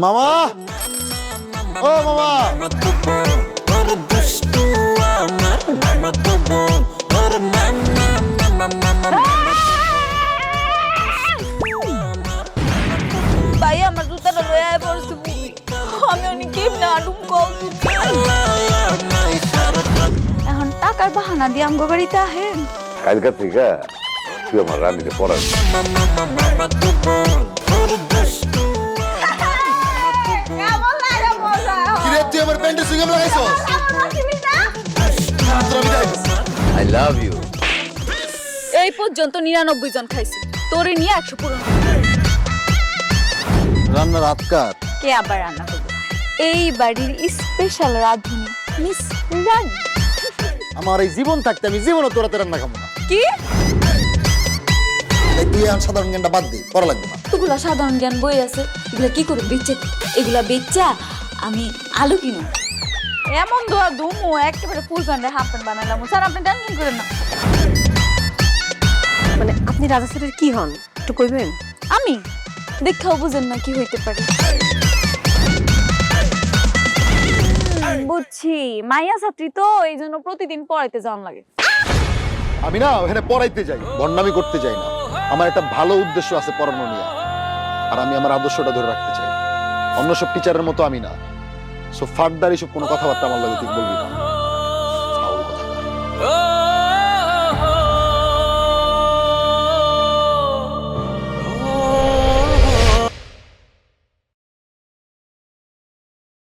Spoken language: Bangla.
মামা ও মামা ভাই আমার জুতাটা লয়ে আয় পড়ছে আমি অনেক কেমনে আডুম কল এখন টাকার বাহানা দিয়ে আমগো বাড়িতে আহেন কালকা থেকে তুই আমার রানীকে পড়াবি প্যান্টের সুইগাম যাই আই লাভ ইউ এই পর্যন্ত নিরানব্বই জন খাইছি। তোরে নিয়ে একশো পূরণ। রান্নার আতকার কে আবার রান্না করব? এই বাড়ির স্পেশাল রাঁধুনি মিস রানী আমার এই জীবন থাকতে আমি জীবনও তোরাতে রান্না খাব না। কি? এই তুই আর সাধারণ জ্ঞানটা বাদ দে পড়া লাগবে না। এগুলা সাধারণ জ্ঞান বই আছে এগুলা কি করে বেচে এগুলা বেচা আমি আলু কিনো। এমন দোয়া দুমু একেবারে ফুল প্যান্টে হাফ প্যান্ট বানালাম। স্যার আপনি টেনশন করেন না। মানে আপনি রাজা স্যারের কি হন? একটু কইবেন? আমি? দেখাও বুঝেন না কি হইতে পারে। বুঝছি মাইয়া ছাত্রী তো এই জন্য প্রতিদিন পড়াইতে যাওয়ান লাগে। আমি না ওখানে পড়াইতে যাই বন্যামি করতে যাই না। আমার একটা ভালো উদ্দেশ্য আছে পড়ানো নিয়ে আর আমি আমার আদর্শটা ধরে রাখতে চাই। অন্য সব টিচারের মতো আমি না সো ফার্দার এসব কোনো কথাবার্তা আমার লাগে ঠিক বলবি না